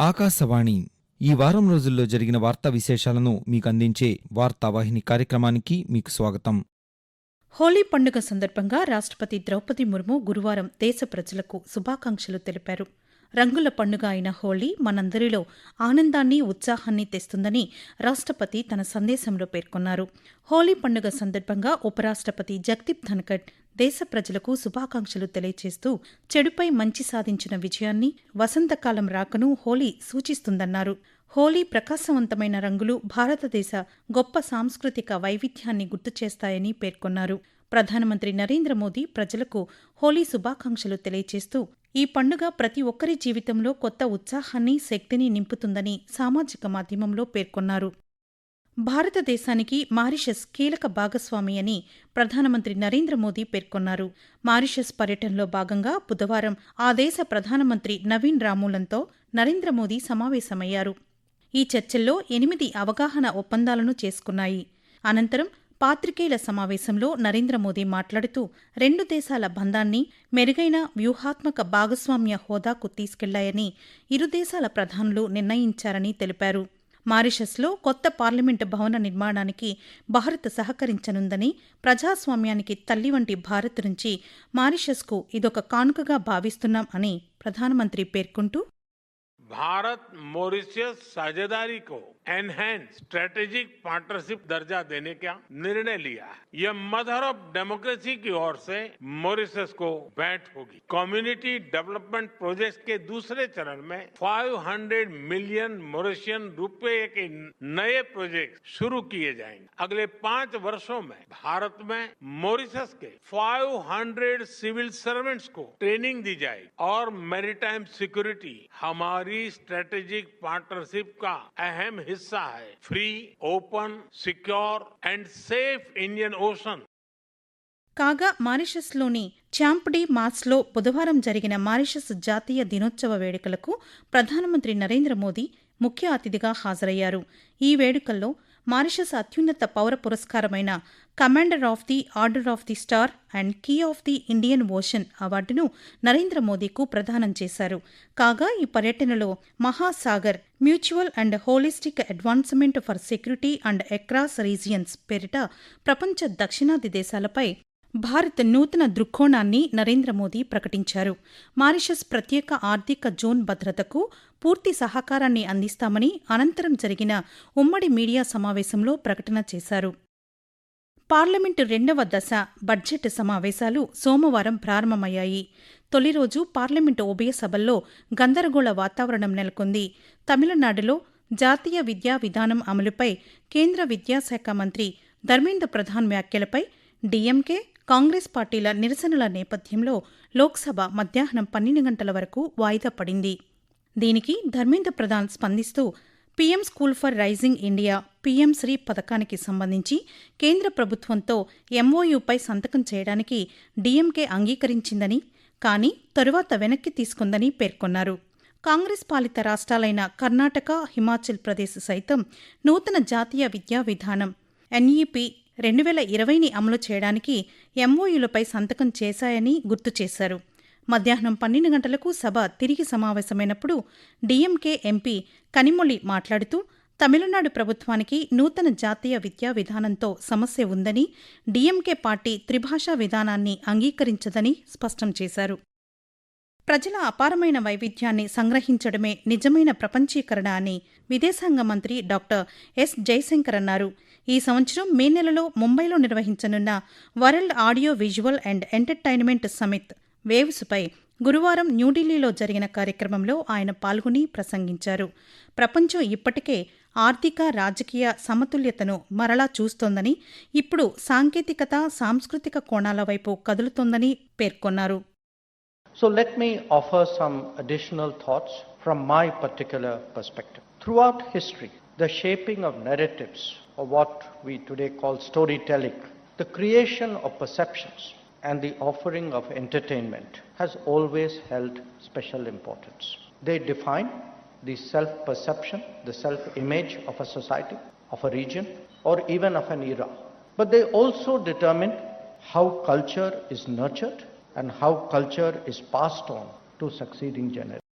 ఆకాశవాణి. ఈ వారం రోజుల్లో జరిగిన వార్తా విశేషాలను మీకు అందించే వార్తావాహిని కార్యక్రమానికి మీకు స్వాగతం. హోలీ పండుగ సందర్భంగా రాష్ట్రపతి ద్రౌపది ముర్ము గురువారం దేశ ప్రజలకు శుభాకాంక్షలు తెలిపారు. రంగుల పండుగ అయిన హోళీ మనందరిలో ఆనందాన్ని ఉత్సాహాన్ని తెస్తుందని రాష్ట్రపతి తన సందేశంలో పేర్కొన్నారు. హోలీ పండుగ సందర్భంగా ఉపరాష్ట్రపతి జగదీప్ ధన్కడ్ దేశ ప్రజలకు శుభాకాంక్షలు తెలియచేస్తూ చెడుపై మంచి సాధించిన విజయాన్ని వసంతకాలం రాకను హోలీ సూచిస్తుందన్నారు. హోలీ ప్రకాశవంతమైన రంగులు భారతదేశ గొప్ప సాంస్కృతిక వైవిధ్యాన్ని గుర్తు చేస్తాయని పేర్కొన్నారు. ప్రధానమంత్రి నరేంద్ర మోదీ ప్రజలకు హోలీ శుభాకాంక్షలు తెలియచేస్తూ ఈ పండుగ ప్రతి ఒక్కరి జీవితంలో కొత్త ఉత్సాహాన్ని శక్తిని నింపుతుందని సామాజిక మాధ్యమంలో పేర్కొన్నారు. భారతదేశానికి మారిషస్ కీలక భాగస్వామి అని ప్రధానమంత్రి నరేంద్ర మోదీ పేర్కొన్నారు. మారిషస్ పర్యటనలో భాగంగా బుధవారం ఆ దేశ ప్రధానమంత్రి నవీన్ రామూలంతో నరేంద్ర మోదీ సమావేశమయ్యారు. ఈ చర్చల్లో ఎనిమిది అవగాహన ఒప్పందాలను చేసుకున్నాయి. అనంతరం పాత్రికేయుల సమావేశంలో నరేంద్ర మోదీ మాట్లాడుతూ రెండు దేశాల బంధాన్ని మెరుగైన వ్యూహాత్మక భాగస్వామ్య హోదాకు తీసుకెళ్ళాయని ఇరు దేశాల ప్రధానులు నిర్ణయించారని తెలిపారు. మారిషస్లో కొత్త పార్లమెంటు భవన నిర్మాణానికి భారత్ సహకరించనుందని ప్రజాస్వామ్యానికి తల్లి వంటి భారత్ నుంచి మారిషస్కు ఇదొక కానుకగా భావిస్తున్నాం అని ప్రధానమంత్రి పేర్కొంటూ భారత్ మారిషస్ సాజేదారీకో एनहेंस स्ट्रेटेजिक पार्टनरशिप दर्जा देने का निर्णय लिया है। यह मदर ऑफ़ डेमोक्रेसी की ओर से मॉरिशस को भेंट होगी। कम्युनिटी डेवलपमेंट प्रोजेक्ट के दूसरे चरण में 500 मिलियन मॉरिशियन रुपए के नए प्रोजेक्ट शुरू किए जाएँगे। अगले पाँच वर्षों में भारत में मॉरिशस के 500 सिविल सर्वेंट्स को ट्रेनिंग दी जाएगी और मैरीटाइम सिक्योरिटी हमारी स्ट्रेटेजिक पार्टनरशिप का अहम हिस्सा है free open secure and safe Indian Ocean కాగా మారిషస్లోని చాంప్డీ మాస్లో బుధవారం జరిగిన మారిషస్ జాతీయ దినోత్సవ వేడుకలకు ప్రధానమంత్రి నరేంద్ర మోదీ ముఖ్య అతిథిగా హాజరయ్యారు ఈ వేడుకల్లో మారిషస్ అత్యున్నత పౌర పురస్కారమైన commander of the order of the star and key of the Indian Ocean అవార్డును నరేంద్ర మోదీకు ప్రదానం చేశారు. కాగా ఈ పర్యటనలో Mahasagar mutual and holistic advancement for security and across regions పేరిట ప్రపంచ దక్షిణాది దేశాలపై భారత్ నూతన దృక్కోణాన్ని నరేంద్ర మోదీ ప్రకటించారు. మారిషస్ ప్రత్యేక ఆర్థిక జోన్ భద్రతకు పూర్తి సహకారాన్ని అందిస్తామని అనంతరం జరిగిన ఉమ్మడి మీడియా సమావేశంలో ప్రకటన చేశారు. పార్లమెంటు రెండవ దశ బడ్జెట్ సమావేశాలు సోమవారం ప్రారంభమయ్యాయి. తొలి రోజు పార్లమెంటు ఉభయ సభల్లో గందరగోళ వాతావరణం నెలకొంది. తమిళనాడులో జాతీయ విద్యా విధానం అమలుపై కేంద్ర విద్యాశాఖ మంత్రి ధర్మేంద్ర ప్రధాన్ వ్యాఖ్యలపై డీఎంకే కాంగ్రెస్ పార్టీల నిరసనల నేపథ్యంలో లోక్సభ మధ్యాహ్నం పన్నెండు గంటల వరకు వాయిదా పడింది. దీనికి ధర్మేంద్ర ప్రధాన్ స్పందిస్తూ PM school for rising India PM Shri పథకానికి సంబంధించి కేంద్ర ప్రభుత్వంతో ఎంఓయూపై సంతకం చేయడానికి డీఎంకే అంగీకరించిందని కానీ తరువాత వెనక్కి తీసుకుందని పేర్కొన్నారు. కాంగ్రెస్ పాలిత రాష్ట్రాలైన కర్ణాటక హిమాచల్ ప్రదేశ్ సైతం నూతన జాతీయ విద్యా విధానం ఎన్ఈపీ రెండు వేల ఇరవైని అమలు చేయడానికి ఎంఓయూలపై సంతకం చేశాయని గుర్తు చేశారు. మధ్యాహ్నం పన్నెండు గంటలకు సభ తిరిగి సమావేశమైనప్పుడు డీఎంకే ఎంపీ కనిమొళి మాట్లాడుతూ తమిళనాడు ప్రభుత్వానికి నూతన జాతీయ విద్యా విధానంతో సమస్య ఉందని డీఎంకే పార్టీ త్రిభాషా విధానాన్ని అంగీకరించదని స్పష్టం చేశారు. ప్రజల అపారమైన వైవిధ్యాన్ని సంగ్రహించడమే నిజమైన ప్రపంచీకరణ అని విదేశాంగ మంత్రి డాక్టర్ ఎస్ జయశంకర్ అన్నారు. ఈ సంవత్సరం మే నెలలో ముంబైలో నిర్వహించనున్న world audio visual and entertainment summit వేవ్స్పై గురువారం న్యూఢిల్లీలో జరిగిన కార్యక్రమంలో ఆయన పాల్గొని ప్రసంగించారు. ప్రపంచం ఇప్పటికే ఆర్థిక రాజకీయ సమతుల్యతను మరలా చూస్తోందని ఇప్పుడు సాంకేతికత సాంస్కృతిక కోణాల వైపు కదులుతోందని పేర్కొన్నారు. So let me offer some additional thoughts from my particular perspective. Throughout history, the shaping of narratives, or what we today call storytelling, the creation of perceptions, and the offering of entertainment has always held special importance. They define the self perception, the self image of a society, of a region, or even of an era. But they also determine how culture is nurtured and how culture is passed on to succeeding generations.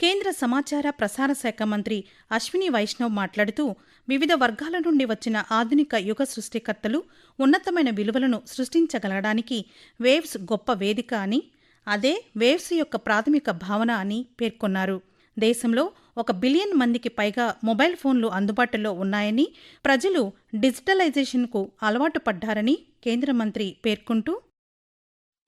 కేంద్ర సమాచార ప్రసార శాఖ మంత్రి అశ్విని వైష్ణవ్ మాట్లాడుతూ వివిధ వర్గాల నుండి వచ్చిన ఆధునిక యుగ సృష్టికర్తలు ఉన్నతమైన విలువలను సృష్టించగలగడానికి వేవ్స్ గొప్ప వేదిక అని అదే వేవ్స్ యొక్క ప్రాథమిక భావన అని పేర్కొన్నారు దేశంలో ఒక బిలియన్ మందికి పైగా మొబైల్ ఫోన్లు అందుబాటులో ఉన్నాయని ప్రజలు డిజిటలైజేషన్కు అలవాటు పడ్డారని కేంద్ర మంత్రి పేర్కొంటూ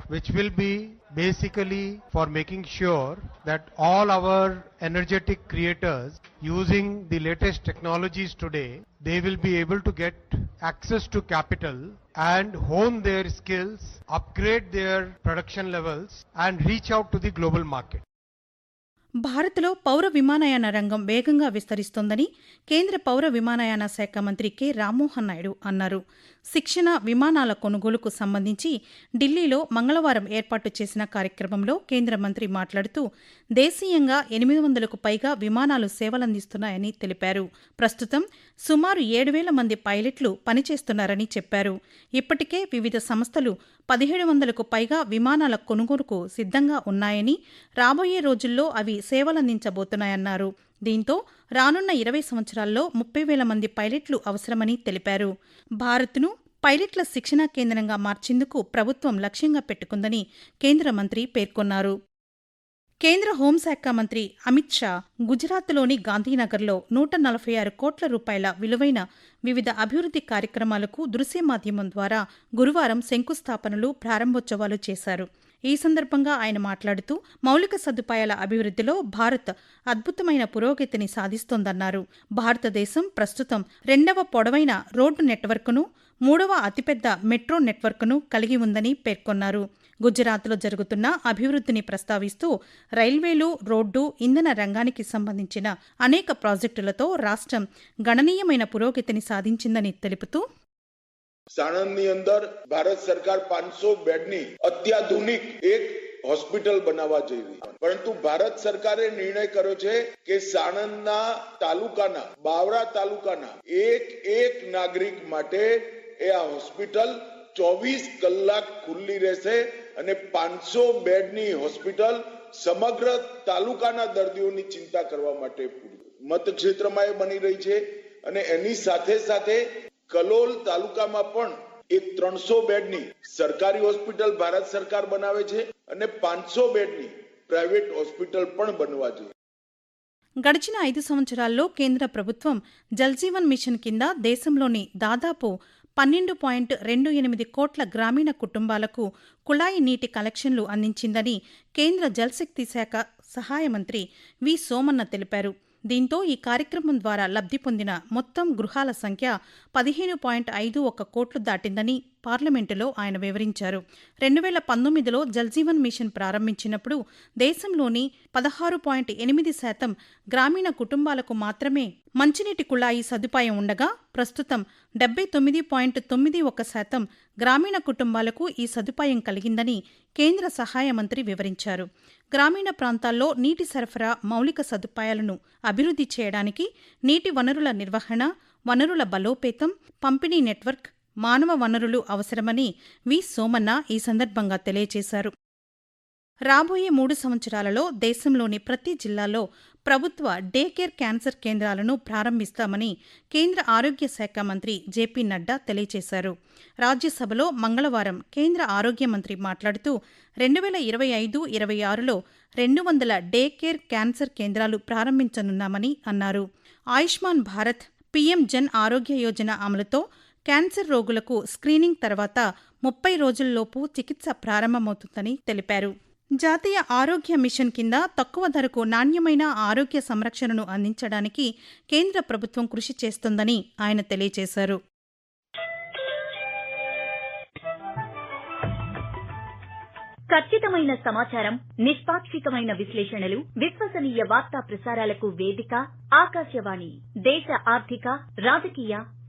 which will be basically for making sure that all our energetic creators using the latest technologies today they will be able to get access to capital and hone their skills upgrade their production levels and reach out to the global market భారత్లో పౌర విమానయాన రంగం వేగంగా విస్తరిస్తోందని కేంద్ర పౌర విమానయాన శాఖ మంత్రి కె రామ్మోహన్ నాయుడు అన్నారు శిక్షణ విమానాల కొనుగోలుకు సంబంధించి ఢిల్లీలో మంగళవారం ఏర్పాటు చేసిన కార్యక్రమంలో కేంద్ర మంత్రి మాట్లాడుతూ దేశీయంగా ఎనిమిది వందలకు పైగా విమానాలు సేవలందిస్తున్నాయని తెలిపారు. ప్రస్తుతం సుమారు ఏడు వేల మంది పైలట్లు పనిచేస్తున్నారని చెప్పారు. ఇప్పటికే వివిధ సంస్థలు పదిహేడు వందలకు పైగా విమానాల కొనుగోలుకు సిద్ధంగా ఉన్నాయని రాబోయే రోజుల్లో అవి సేవలందించబోతున్నాయన్నారు. దీంతో రానున్న ఇరవై సంవత్సరాల్లో ముప్పై వేల మంది పైలట్లు అవసరమని తెలిపారు. భారత్ను పైలట్ల శిక్షణా కేంద్రంగా మార్చేందుకు ప్రభుత్వం లక్ష్యంగా పెట్టుకుందని కేంద్ర మంత్రి పేర్కొన్నారు. కేంద్ర హోంశాఖ మంత్రి అమిత్ షా గుజరాత్లోని గాంధీనగర్లో నూట నలభై ఆరు కోట్ల రూపాయల విలువైన వివిధ అభివృద్ధి కార్యక్రమాలకు దృశ్య మాధ్యమం ద్వారా గురువారం శంకుస్థాపనలు ప్రారంభోత్సవాలు చేశారు. ఈ సందర్భంగా ఆయన మాట్లాడుతూ మౌలిక సదుపాయాల అభివృద్ధిలో భారత్ అద్భుతమైన పురోగతిని సాధిస్తోందన్నారు. భారతదేశం ప్రస్తుతం రెండవ పొడవైన రోడ్డు నెట్వర్క్ను మూడవ అతిపెద్ద మెట్రో నెట్వర్క్ను కలిగి ఉందని పేర్కొన్నారు. గుజరాత్లో జరుగుతున్న అభివృద్ధిని ప్రస్తావిస్తూ రైల్వేలు రోడ్డు ఇంధన రంగానికి సంబంధించిన అనేక ప్రాజెక్టులతో రాష్ట్రం గణనీయమైన పురోగతిని సాధించిందని తెలుపుతూ સાણંદની અંદર ભારત સરકાર પાંચસો બેડની અત્યાધુનિક એક હોસ્પિટલ બનાવવા જઈ રહી પરંતુ ભારત સરકારે નિર્ણય કર્યો છે કે સાણંદના તાલુકાના, બાવરા તાલુકાના એક એક નાગરિક માટે એ આ હોસ્પિટલ ચોવીસ કલાક ખુલ્લી રહેશે અને પાંચસો બેડની હોસ્પિટલ સમગ્ર તાલુકાના દર્દીઓની ચિંતા કરવા માટે મતક્ષેત્રમાં એ બની રહી છે અને એની સાથે સાથે કલોલ તાલુકામાં પણ એક ત્રણસો બેડની સરકારી હોસ્પિટલ ભારત સરકાર બનાવે છે અને પાંચસો બેડની પ્રાઇવેટ હોસ્પિટલ પણ બનવા જોઈએ గడిచిన ఐదు సంవత్సరాల్లో కేంద్ర ప్రభుత్వం జల్జీవన్ మిషన్ కింద దేశంలోని దాదాపు పన్నెండు పాయింట్ రెండు ఎనిమిది కోట్ల గ్రామీణ కుటుంబాలకు కుళాయి నీటి కలెక్షన్లు అందించిందని కేంద్ర జల్శక్తి శాఖ సహాయ మంత్రి వి సోమన్న తెలిపారు దీంతో ఈ కార్యక్రమం ద్వారా లబ్ధి పొందిన మొత్తం గృహాల సంఖ్య పదిహేను పాయింట్ ఐదు ఒక్క కోట్లు దాటిందని పార్లమెంటులో ఆయన వివరించారు. రెండు వేల పంతొమ్మిదిలో జల్జీవన్ మిషన్ ప్రారంభించినప్పుడు దేశంలోని పదహారు పాయింట్ ఎనిమిది శాతం గ్రామీణ కుటుంబాలకు మాత్రమే మంచినీటి కుళాయి సదుపాయం ఉండగా ప్రస్తుతం డెబ్బై తొమ్మిది పాయింట్ తొమ్మిది ఒక శాతం గ్రామీణ కుటుంబాలకు ఈ సదుపాయం కలిగిందని కేంద్ర సహాయ మంత్రి వివరించారు. గ్రామీణ ప్రాంతాల్లో నీటి సరఫరా మౌలిక సదుపాయాలను అభివృద్ధి చేయడానికి నీటి వనరుల నిర్వహణ వనరుల బలోపేతం పంపిణీ నెట్వర్క్ మానవ వనరులు అవసరమని వి. సోమన్న ఈ సందర్భంగా తెలియజేశారు రాబోయే మూడు సంవత్సరాలలో దేశంలోని ప్రతి జిల్లాలో ప్రభుత్వ డే కేర్ క్యాన్సర్ కేంద్రాలను ప్రారంభిస్తామని కేంద్ర ఆరోగ్య శాఖ మంత్రి జేపీ నడ్డా తెలియజేశారు రాజ్యసభలో మంగళవారం కేంద్ర ఆరోగ్య మంత్రి మాట్లాడుతూ రెండు వేల ఇరవై ఐదు ఇరవై ఆరులో రెండు వందల డే కేర్ క్యాన్సర్ కేంద్రాలు ప్రారంభించనున్నామని అన్నారు. ఆయుష్మాన్ భారత్ పీఎం జన్ ఆరోగ్య యోజన అమలుతో క్యాన్సర్ రోగులకు స్క్రీనింగ్ తర్వాత ముప్పై రోజుల్లోపు చికిత్స ప్రారంభమవుతుందని తెలిపారు. జాతీయ ఆరోగ్య మిషన్ కింద తక్కువ ధరకు నాణ్యమైన ఆరోగ్య సంరక్షణను అందించడానికి కేంద్ర ప్రభుత్వం కృషి చేస్తుందని ఆయన తెలియజేశారు. ఖచ్చితమైన సమాచారం నిష్పాక్షికమైన విశ్లేషణలు విశ్వసనీయ వార్తా ప్రసారాలకు వేదిక ఆకాశవాణి దేశ ఆర్థిక రాజకీయ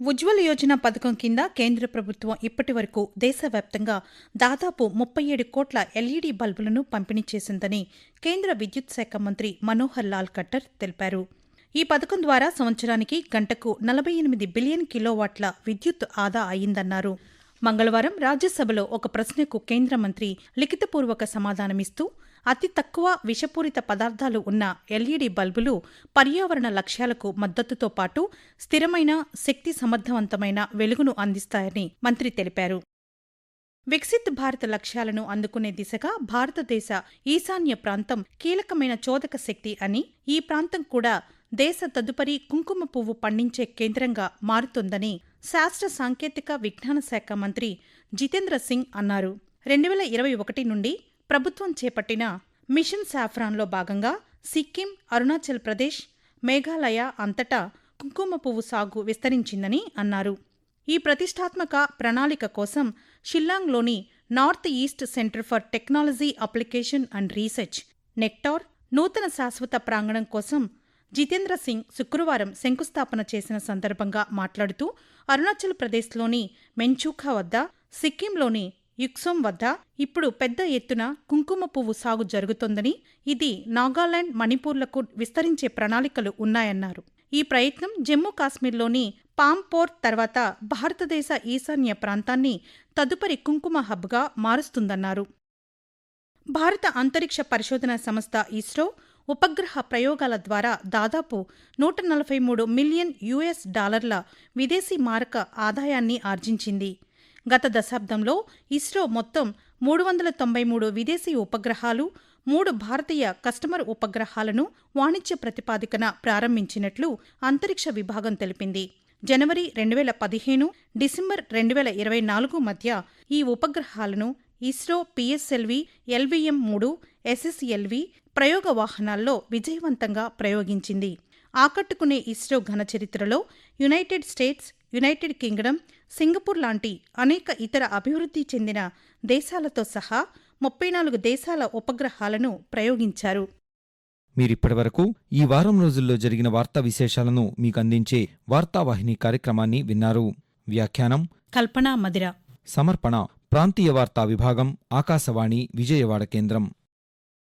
ఉజ్వల్ యోజన పథకం కింద కేంద్ర ప్రభుత్వం ఇప్పటి వరకు దేశవ్యాప్తంగా దాదాపు ముప్పై ఏడు కోట్ల ఎల్ఈడీ బల్బులను పంపిణీ చేసిందని కేంద్ర విద్యుత్ శాఖ మంత్రి మనోహర్ లాల్ ఖట్టర్ తెలిపారు. ఈ పథకం ద్వారా సంవత్సరానికి గంటకు నలభై ఎనిమిది బిలియన్ కిలోవాట్ల విద్యుత్ ఆదా అయిందన్నారు. మంగళవారం రాజ్యసభలో ఒక ప్రశ్నకు కేంద్ర మంత్రి లిఖితపూర్వక సమాధానమిస్తూ అతి తక్కువ విషపూరిత పదార్థాలు ఉన్న ఎల్ఈడీ బల్బులు పర్యావరణ లక్ష్యాలకు మద్దతుతో పాటు స్థిరమైన శక్తి సమర్థవంతమైన వెలుగును అందిస్తాయని మంత్రి తెలిపారు. వికసిత్ భారత లక్ష్యాలను అందుకునే దిశగా భారతదేశ ఈశాన్య ప్రాంతం కీలకమైన చోదక శక్తి అని ఈ ప్రాంతం కూడా దేశ తదుపరి కుంకుమ పువ్వు పండించే కేంద్రంగా మారుతుందని శాస్త్ర సాంకేతిక విజ్ఞాన శాఖ మంత్రి జితేంద్ర సింగ్ అన్నారు. రెండు వేల ఇరవై ఒకటి నుండి ప్రభుత్వం చేపట్టిన మిషన్ సాఫ్రాన్లో భాగంగా సిక్కిం అరుణాచల్ ప్రదేశ్ మేఘాలయ అంతటా కుంకుమ పువ్వు సాగు విస్తరించిందని అన్నారు. ఈ ప్రతిష్టాత్మక ప్రణాళిక కోసం షిల్లాంగ్లోని north east centre for technology application and research NECTAR నూతన శాశ్వత ప్రాంగణం కోసం జితేంద్ర సింగ్ శుక్రవారం శంకుస్థాపన చేసిన సందర్భంగా మాట్లాడుతూ అరుణాచల్ ప్రదేశ్లోని మెంచూఖా వద్ద సిక్కింలోని యుక్సోం వద్ద ఇప్పుడు పెద్ద ఎత్తున కుంకుమ పువ్వు సాగు జరుగుతోందని ఇది నాగాలాండ్ మణిపూర్లకు విస్తరించే ప్రణాళికలు ఉన్నాయన్నారు. ఈ ప్రయత్నం జమ్మూ కాశ్మీర్లోని పాంపోర్ట్ తర్వాత భారతదేశ ఈశాన్య ప్రాంతాన్ని తదుపరి కుంకుమ హబ్గా మారుస్తుందన్నారు. భారత అంతరిక్ష పరిశోధన సంస్థ ఇస్రో ఉపగ్రహ ప్రయోగాల ద్వారా దాదాపు నూట నలభై మూడు మిలియన్ యుఎస్ డాలర్ల విదేశీ మారక ఆదాయాన్ని ఆర్జించింది. గత దశాబ్దంలో ఇస్రో మొత్తం మూడు వందల తొంభై మూడు విదేశీ ఉపగ్రహాలు మూడు భారతీయ కస్టమర్ ఉపగ్రహాలను వాణిజ్య ప్రతిపాదికన ప్రారంభించినట్లు అంతరిక్ష విభాగం తెలిపింది. జనవరి రెండు వేల పదిహేను డిసెంబర్ రెండు వేల ఇరవై నాలుగు మధ్య ఈ ఉపగ్రహాలను ఇస్రో పిఎస్ఎల్వి ఎల్విఎం మూడు ఎస్ఎస్ఎల్వి ప్రయోగ వాహనాల్లో విజయవంతంగా ప్రయోగించింది. ఆకట్టుకునే ఇస్రో ఘన చరిత్రలో United States United Kingdom Singapore లాంటి అనేక ఇతర అభివృద్ధి చెందిన దేశాలతో సహా ముప్పై నాలుగు దేశాల ఉపగ్రహాలను ప్రయోగించారు. మీరిప్పటివరకు ఈ వారం రోజుల్లో జరిగిన వార్తా విశేషాలను మీకు అందించే వార్తావాహిని కార్యక్రమాన్ని విన్నారు. వ్యాఖ్యానం కల్పనా మదిర. సమర్పణ ప్రాంతీయ వార్తా విభాగం ఆకాశవాణి విజయవాడ కేంద్రం.